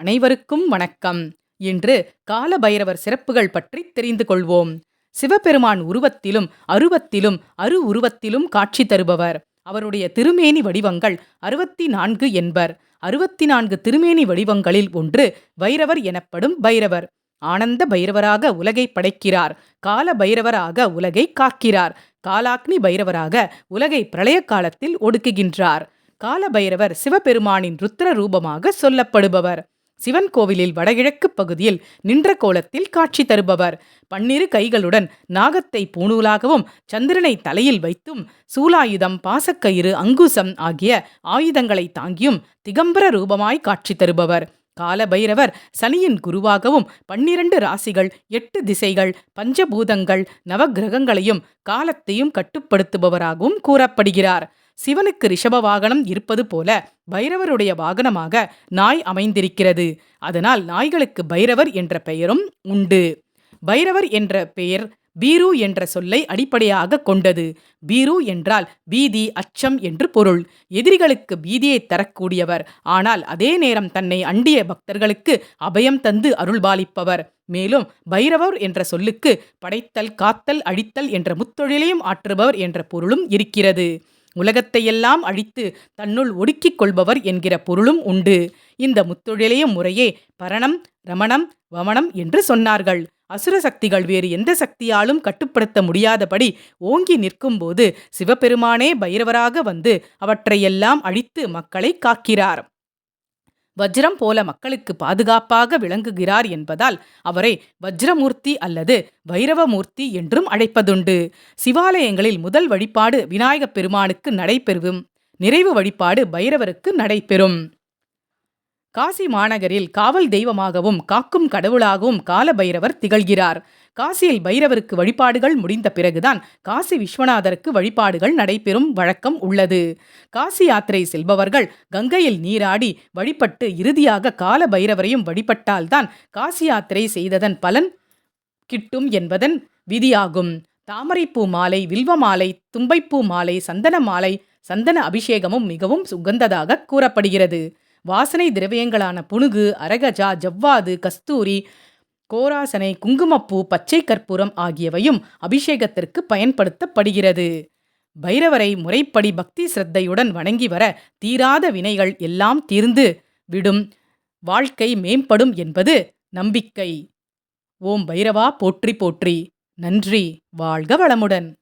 அனைவருக்கும் வணக்கம். இன்று கால பைரவர் சிறப்புகள் பற்றி தெரிந்து கொள்வோம். சிவபெருமான் உருவத்திலும் அருவத்திலும் அரு உருவத்திலும் காட்சி தருபவர். அவருடைய திருமேனி வடிவங்கள் அறுபத்தி நான்கு என்பர். அறுபத்தி நான்கு திருமேனி வடிவங்களில் ஒன்று பைரவர் எனப்படும் பைரவர். ஆனந்த பைரவராக உலகை படைக்கிறார். கால பைரவராக உலகை காக்கிறார். காலாக்னி பைரவராக உலகை பிரளய காலத்தில் ஒடுக்குகின்றார். கால பைரவர் சிவபெருமானின் ருத்ர ரூபமாக சொல்லப்படுபவர். சிவன் கோவிலில் வடகிழக்கு பகுதியில் நின்ற கோலத்தில் காட்சி தருபவர். பன்னிரு கைகளுடன் நாகத்தை பூணூலாகவும் சந்திரனை தலையில் வைத்தும் சூலாயுதம் பாசக்கயிறு அங்குசம் ஆகிய ஆயுதங்களை தாங்கியும் திகம்பர ரூபமாய் காட்சி தருபவர். கால பைரவர் சனியின் குருவாகவும் பன்னிரண்டு ராசிகள் எட்டு திசைகள் பஞ்சபூதங்கள் நவக்கிரகங்களையும் காலத்தையும் கட்டுப்படுத்துபவராகவும் கூறப்படுகிறார். சிவனுக்கு ரிஷப வாகனம் இருப்பது போல பைரவருடைய வாகனமாக நாய் அமைந்திருக்கிறது. அதனால் நாய்களுக்கு பைரவர் என்ற பெயரும் உண்டு. பைரவர் என்ற பெயர் பீரு என்ற சொல்லை அடிப்படையாக கொண்டது. பீரு என்றால் பீதி அச்சம் என்று பொருள். எதிரிகளுக்கு பீதியை தரக்கூடியவர். ஆனால் அதே நேரம் தன்னை அண்டிய பக்தர்களுக்கு அபயம் தந்து அருள்பாலிப்பவர். மேலும் பைரவர் என்ற சொல்லுக்கு படைத்தல் காத்தல் அழித்தல் என்ற முத்தொழிலையும் ஆற்றுபவர் என்ற பொருளும் இருக்கிறது. உலகத்தையெல்லாம் அழித்து தன்னுள் ஒடுக்கிக் கொள்பவர் என்கிற பொருளும் உண்டு. இந்த முத்தொழிலையும் முறையே பரணம் ரமணம் வமணம் என்று சொன்னார்கள். அசுர சக்திகள் வேறு எந்த சக்தியாலும் கட்டுப்படுத்த முடியாதபடி ஓங்கி நிற்கும்போது சிவபெருமானே பைரவராக வந்து அவற்றையெல்லாம் அழித்து மக்களை காக்கிறார். வஜ்ரம் போல மக்களுக்கு பாதுகாப்பாக விளங்குகிறார் என்பதால் அவரை வஜ்ரமூர்த்தி அல்லது வைரவமூர்த்தி என்றும் அழைப்பதுண்டு. சிவாலயங்களில் முதல் வழிபாடு விநாயகப் பெருமானுக்கு நடைபெறும். நிறைவு வழிபாடு பைரவருக்கு நடைபெறும். காசி மாநகரில் காவல் தெய்வமாகவும் காக்கும் கடவுளாகவும் கால பைரவர் திகழ்கிறார். காசியில் பைரவருக்கு வழிபாடுகள் முடிந்த பிறகுதான் காசி விஸ்வநாதருக்கு வழிபாடுகள் நடைபெறும் வழக்கம் உள்ளது. காசி யாத்திரை செல்பவர்கள் கங்கையில் நீராடி வழிபட்டு இறுதியாக கால பைரவரையும் வழிபட்டால்தான் காசி யாத்திரை செய்ததன் பலன் கிட்டும் என்பதன் விதியாகும். தாமரைப்பூ மாலை வில்வ மாலை தும்பைப்பூ மாலை சந்தன மாலை சந்தன அபிஷேகமும் மிகவும் சுகந்ததாக கூறப்படுகிறது. வாசனை திரவியங்களான புனுகு அரகஜா ஜவ்வாது கஸ்தூரி கோராசனை குங்குமப்பூ பச்சை கற்பூரம் ஆகியவையும் அபிஷேகத்திற்கு பயன்படுத்தப்படுகிறது. பைரவரை முறைப்படி பக்தி சிரத்தையுடன் வணங்கி வர தீராத வினைகள் எல்லாம் தீர்ந்து விடும். வாழ்க்கை மேம்படும் என்பது நம்பிக்கை. ஓம் பைரவா போற்றி போற்றி. நன்றி. வாழ்க வளமுடன்.